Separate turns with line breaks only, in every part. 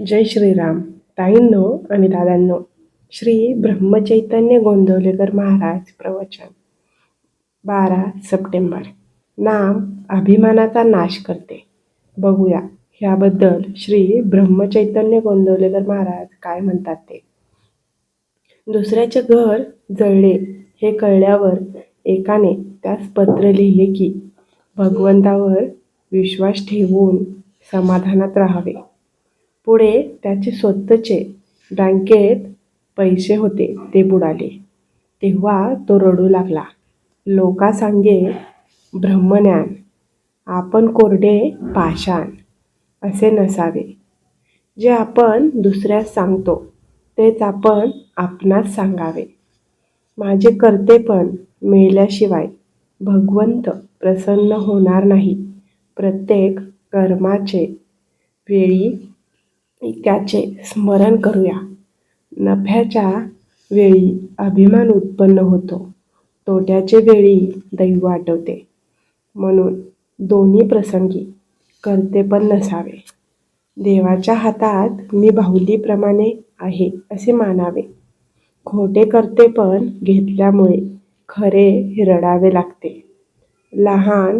जय श्रीराम. ताईंनो आणि दादांनो श्री ब्रह्मचैतन्य गोंदवलेकर महाराज प्रवचन. बारा सप्टेंबर. नाम अभिमानाचा नाश करते. बघूया ह्याबद्दल श्री ब्रह्मचैतन्य गोंदवलेकर महाराज काय म्हणतात ते. दुसऱ्याचे घर जळले हे कळल्यावर एकाने त्यास पत्र लिहिले की भगवंतावर विश्वास ठेवून समाधानात राहावे. पुढे त्याचे स्वतःचे बँकेत पैसे होते ते बुडाले. तेव्हा तो रडू लागला. लोका सांगे ब्रह्मज्ञान आपण कोरडे पाषाण असे नसावे. जे आपण दुसऱ्यास सांगतो तेच आपण आपणास सांगावे. माझे कर्तेपण मिळल्याशिवाय भगवंत प्रसन्न होणार नाही. प्रत्येक कर्माचे वेळी त्याचे स्मरण करूया. नफ्याच्या वेळी अभिमान उत्पन्न होतो. तोट्याचे वेळी दैव आठवते म्हणून दोन्ही प्रसंगी करते पण नसावे. देवाच्या हातात मी बाहुलीप्रमाणे आहे असे मानावे. खोटे करते पण घेतल्यामुळे खरे रडावे लागते. लहान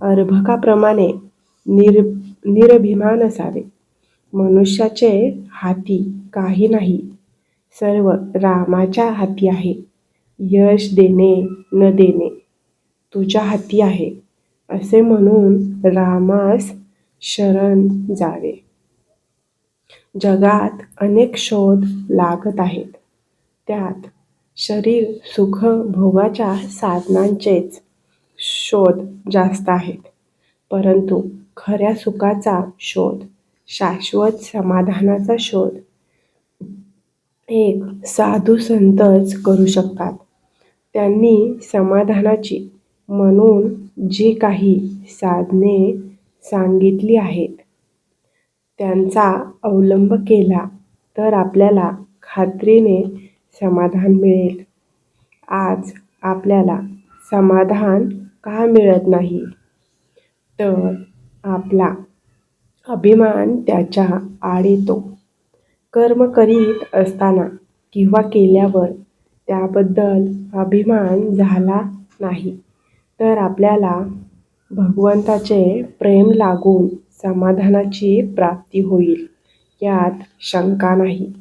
अर्भकाप्रमाणे निर निरभिमान असावे. मनुष्याचे हाती काही नाही. सर्व रामाच्या हाती आहे. यश देणे न देणे तुझ्या हाती आहे असे म्हणून रामास शरण जावे. जगात अनेक शोध लागत आहेत. त्यात शरीर सुख भोगाच्या साधनांचेच शोध जास्त आहेत. परंतु खऱ्या सुखाचा शोध शाश्वत समाधानाचा शोध. एक साधू संतच करू शकतात. त्यांनी समाधानाची म्हणून जी काही साधने सांगितली आहेत त्यांचा अवलंब केला तर आपल्याला खात्रीने समाधान मिळेल. आज आपल्याला समाधान का मिळत नाही? तर आपला अभिमान त्याच्या आड येतो. कर्म करीत असताना किंवा केल्यावर त्याबद्दल अभिमान झाला नाही तर आपल्याला भगवंताचे प्रेम लागून समाधानाची प्राप्ती होईल यात शंका नाही.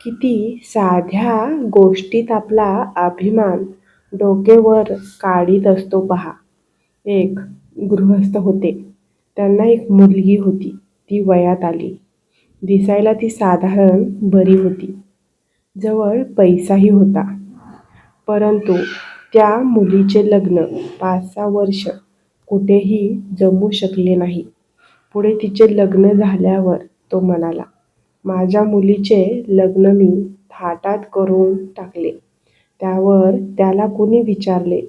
किती साध्या गोष्टीत आपला अभिमान डोकेवर काढीत असतो पहा. एक गृहस्थ होते. त्यांना एक मुलगी होती. ती वयात आली. दिसायला ती साधारण बरी होती. जवळ पैसाही होता. परंतु त्या मुलीचे लग्न पाच सहा वर्ष कुठेही जमू शकले नाही. पुढे तिचे लग्न झाल्यावर तो म्हणाला माझ्या मुलीचे लग्न मी थाटात करून टाकले. त्यावर त्याला कुणी विचारले?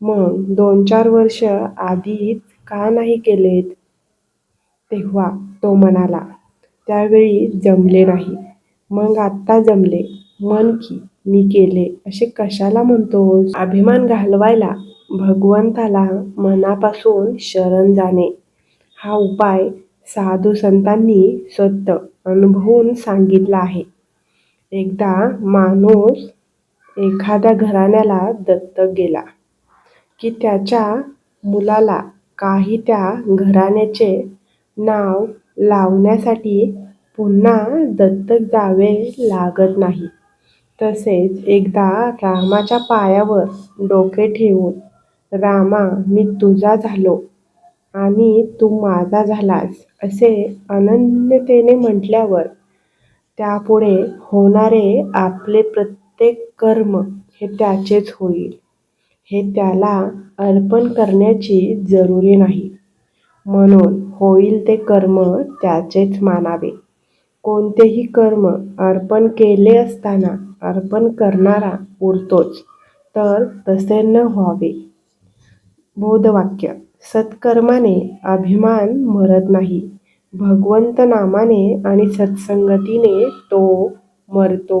मग दोन चार वर्ष आधीच का नाही केलेत? तेव्हा तो म्हणाला त्यावेळी जमले नाही. मग आत्ता जमले. म्हण की मी केले. असे कशाला म्हणतोस अभिमान घालवायला भगवंताला मनापासून शरण जाणे. हा उपाय साधू संतांनी स्वतः अनुभवून सांगितला आहे. एकदा माणूस एखाद्या घराण्याला दत्तक गेला की त्याच्या मुलाला काही त्या घराण्याचे नाव लावण्यासाठी पुन्हा दत्तक जावे लागत नाही. तसेच एकदा रामाच्या पायावर डोके ठेवून रामा मी तुझा झालो आणि तू माझा झालास असे अनन्यतेने म्हटल्यावर त्यापुढे होणारे आपले प्रत्येक कर्म हे त्याचेच होईल. हे त्याला अर्पण करण्याची जरुरी नाही. म्हणून होईल ते कर्म त्याचेच मानावे. कोणतेही कर्म अर्पण केले असताना अर्पण करणारा उरतोच तर तसे न व्हावे. बोधवाक्य सत्कर्माने अभिमान मरत नाही. भगवंत नामाने आणि सत्संगतीने तो मरतो.